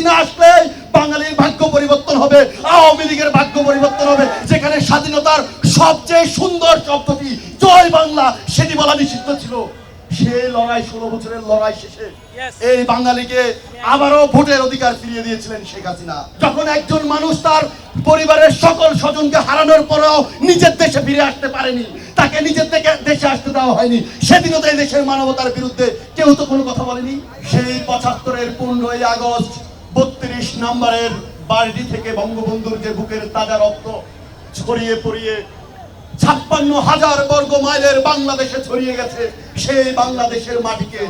হাসিনা আসলে বাঙালির ভাগ্য পরিবর্তন হবে আওয়ামী লীগের ভাগ্য পরিবর্তন হবে। যেখানে স্বাধীনতার সবচেয়ে সুন্দর শব্দটি জয় বাংলা সেটি বলা নিষিদ্ধ ছিল। সেই লড়াই ষোলো বছরের লড়াই শেষে এই বাঙালিকে আবারও ভোটের অধিকার ফিরিয়ে দিয়েছিলেন শেখ হাসিনা। যখন একজন মানুষ তার পরিবারের সকল স্বজনকে হারানোর পরেও নিজের দেশে ফিরে আসতে পারেনি তাকে নিজের থেকে দেশে আসতে দেওয়া হয়নি সেদিনও তো এই দেশের মানবতার বিরুদ্ধে কেউ তো কোনো কথা বলেনি। সেই পঁচাত্তরের পনেরোই আগস্ট বত্রিশ নাম্বারের বাড়িটি থেকে বঙ্গবন্ধুর যে বুকের তাজা রক্ত ছড়িয়ে পড়িয়ে ছাপ্পান্ন হাজার বর্গ মাইলের বাংলাদেশে ছড়িয়ে গেছে, সেই বাংলাদেশের মাটিকে,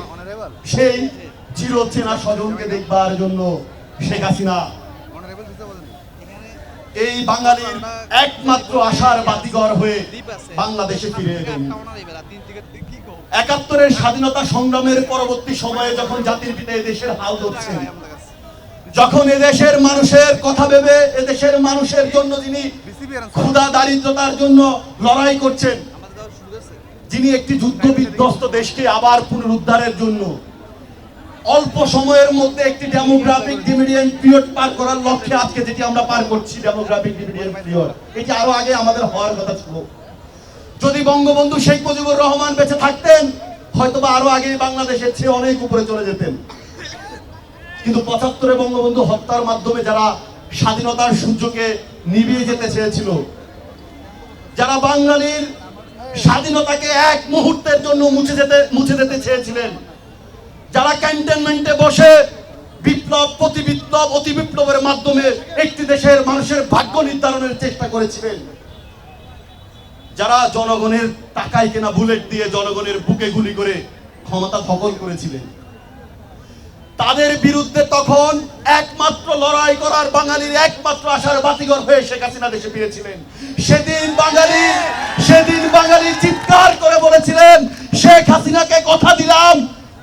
সেই চিরচেনা স্বজনকে দেখবার জন্য শেখ হাসিনা। এই বাঙালির একমাত্র আশার বাতিঘর হয়ে বাংলাদেশে ফিরে এলেন। একাত্তরের স্বাধীনতা সংগ্রামের পরবর্তী সময়ে যখন জাতির পিতা দেশের হাল ধরছেন যখন এদেশের মানুষের কথা ভেবে এদেশের মানুষের জন্য যিনি ক্ষুধা দারিদ্রতার জন্য লড়াই করছেন, যিনি একটি যুদ্ধ বিধ্বস্ত দেশকে আবার পুনরুদ্ধারের জন্য অল্প সময়ের মধ্যে একটি ডেমোগ্রাফিক ডিভিডেন্ট পিরিয়ড পার করার লক্ষ্যে আজকে যেটি আমরা পার করছি ডেমোগ্রাফিক ডিভিডেন্ট পিরিয়ড এটি আরও আগে আমাদের হওয়ার কথা ছিল। যদি বঙ্গবন্ধু শেখ মুজিবুর রহমান বেঁচে থাকতেন, হয়তোবা আরও আগে বাংলাদেশের চেয়ে অনেক উপরে চলে যেতেন। কিন্তু পঁচাত্তরে বঙ্গবন্ধু হত্যার মাধ্যমে যারা স্বাধীনতার সূর্যকে নিভিয়ে যেতে চেয়েছিল, যারা বাঙালির স্বাধীনতাকে এক মুহূর্তের জন্য মুছে যেতে মুছে যেতে চেয়েছিলেন, যারা ক্যান্টনমেন্টে বসে বিপ্লব, প্রতি বিপ্লব, অতি বিপ্লবের মাধ্যমে একটি দেশের মানুষের ভাগ্য নির্ধারণের চেষ্টা করেছিলেন, যারা জনগণের টাকায় কেনা বুলেট দিয়ে জনগণের বুকে গুলি করে ক্ষমতা দখল করেছিলেন। তাদের বিরুদ্ধে তখন একমাত্র লড়াই করার বাঙালির একমাত্র আশার বাতিঘর হয়ে শেখ হাসিনা দেশে ফিরেছিলেন। সেদিন বাঙালি সেদিন বাঙালি চিৎকার করে বলেছিলেন, শেখ হাসিনাকে কথা দিলাম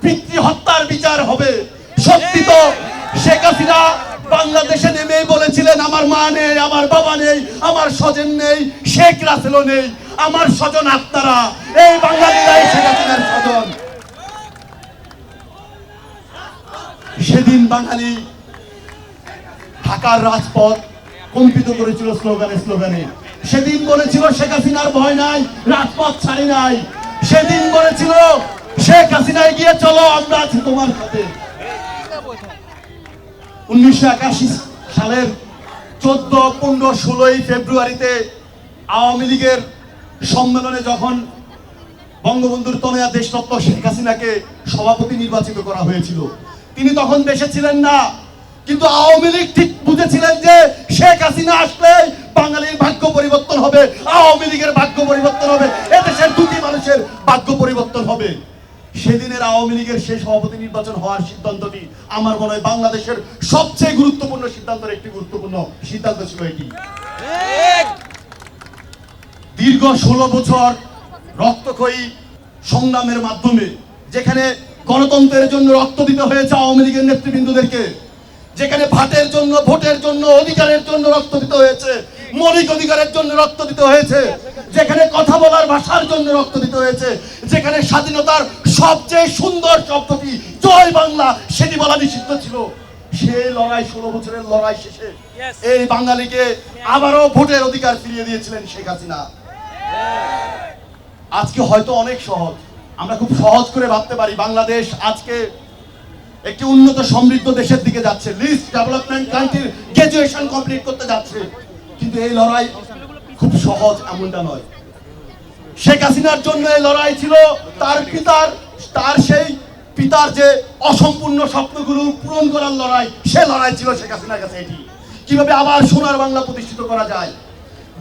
পিতৃ হত্যার বিচার হবে। সত্যি তো, শেখ হাসিনা বাংলাদেশে নেমেই বলেছিলেন, আমার মা নেই, আমার বাবা নেই, আমার স্বজন নেই, শেখ রাসেলও নেই, আমার স্বজন আত্মারা এই বাঙালিরাই শেখ হাসিনার স্বজন। সেদিন বাঙালি ঢাকার রাজপথ কম্পিত করেছিল স্লোগানে স্লোগানে। সেদিন বলেছিল শেখ হাসিনার ভয় নাই, রাজপথ ছাড়ি নাই। সেদিন বলেছিল শেখ হাসিনায় গিয়ে চলো, আমরা আছি তোমার সাথে উনিশশো একাশি সালের চোদ্দ, পনেরো, ষোলোই ফেব্রুয়ারিতে আওয়ামী লীগের সম্মেলনে যখন বঙ্গবন্ধুর তনয়া দেশরত্ন শেখ হাসিনাকে সভাপতি নির্বাচিত করা হয়েছিল তিনি তখন দেশে ছিলেন না। কিন্তু আওয়ামী লীগ ঠিক বুঝেছিলেন যে শেখ হাসিনা আসলে বাঙালির ভাগ্য পরিবর্তন হবে, আওয়ামী লীগের ভাগ্য পরিবর্তন হবে, এদেশের দুটি মানুষের ভাগ্য পরিবর্তন হবে। সেদিনের আওয়ামী লীগের সেই সভাপতি নির্বাচন হওয়ার সিদ্ধান্তটি আমার মনে হয় বাংলাদেশের সবচেয়ে গুরুত্বপূর্ণ সিদ্ধান্তের একটি গুরুত্বপূর্ণ সিদ্ধান্ত ছিল এটি। দীর্ঘ ষোলো বছর রক্তক্ষয়ী সংগ্রামের মাধ্যমে, যেখানে গণতন্ত্রের জন্য রক্ত দিতে হয়েছে আওয়ামী লীগের নেতৃবৃন্দদেরকে। যেখানে ভাতের জন্য ভোটের জন্য অধিকারের জন্য রক্ত দিতে হয়েছে মৌলিক অধিকারের জন্য রক্ত দিতে হয়েছে যেখানে কথা বলার ভাষার জন্য রক্ত দিতে হয়েছে যেখানে স্বাধীনতার সবচেয়ে সুন্দর শব্দটি জয় বাংলা সেটি বলা নিষিদ্ধ ছিল। সেই লড়াই ষোলো বছরের লড়াই শেষে এই বাঙালিকে আবারও ভোটের অধিকার ফিরিয়ে দিয়েছিলেন শেখ হাসিনা। আজকে হয়তো অনেক সহজ। আমরা খুব সহজ করে ভাবতে পারি, বাংলাদেশ আজকে একটি উন্নত সমৃদ্ধ দেশের দিকে যাচ্ছে। লিস্ট ডেভেলপমেন্ট কান্ট্রির গ্রাজুয়েশন কমপ্লিট করতে যাচ্ছে। কিন্তু এই লড়াই খুব সহজ এমনটা নয়। শেখ হাসিনার জন্য এই লড়াই ছিল তার পিতার, তার সেই পিতার যে অসম্পূর্ণ স্বপ্নগুলো পূরণ করার লড়াই, সে লড়াই ছিল শেখ হাসিনার কাছে এটি। কীভাবে আবার সোনার বাংলা প্রতিষ্ঠিত করা যায়?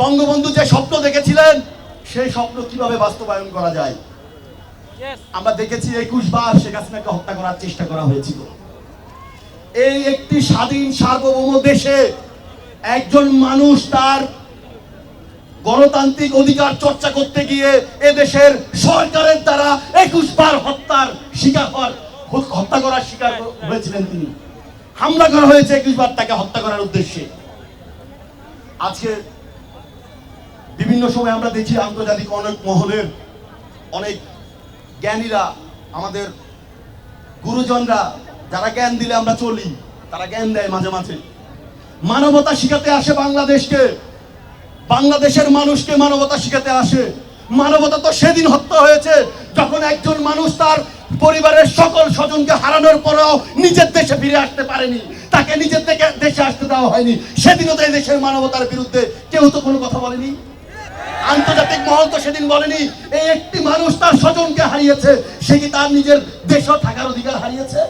বঙ্গবন্ধু যে স্বপ্ন দেখেছিলেন, সেই স্বপ্ন কীভাবে বাস্তবায়ন করা যায়. আমরা দেখেছি একুশ বার শেখ হাসিনাকে হত্যা করার চেষ্টা করা হয়েছিল। এই একটি স্বাধীন সার্বভৌম দেশে একজন মানুষ তার গণতান্ত্রিক অধিকার চর্চা করতে গিয়ে এদেশের সরকারের দ্বারা একুশ বার হত্যার শিকার হওয়ার হত্যা করার শিকার হয়েছিলেন তিনি। হামলা করা হয়েছে একুশ বার তাকে হত্যা করার উদ্দেশ্যে। আজকে বিভিন্ন সময় আমরা দেখি আন্তর্জাতিক অনেক মহলের অনেক জ্ঞানীরা, আমাদের গুরুজনরা, যারা জ্ঞান দিলে আমরা চলি, তারা জ্ঞান দেয় মাঝে মাঝে। মানবতা শিখাতে আসে বাংলাদেশকে। বাংলাদেশের মানুষকে মানবতা শিখাতে আসে। মানবতা তো সেদিন হত্যা হয়েছে, যখন একজন মানুষ তার পরিবারের সকল স্বজনকে হারানোর পরেও নিজের দেশে ফিরে আসতে পারেনি। তাকে নিজের থেকে দেশে আসতে দেওয়া হয়নি। সেদিনও তো এই দেশের মানবতার বিরুদ্ধে কেউ তো কোনো কথা বলেনি। আন্তর্জাতিক মহল তো সেদিন বলেনি, এই একটি মানুষ তার স্বজনকে হারিয়েছে, সে কি তার নিজের দেশও থাকার অধিকার হারিয়েছে?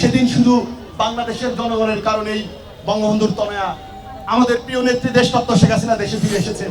সেদিন শুধু বাংলাদেশের জনগণের কারণেই বঙ্গবন্ধুর তনয়া আমাদের প্রিয় নেত্রী দেশতত্ত্ব শেখ হাসিনা দেশে ফিরে এসেছেন।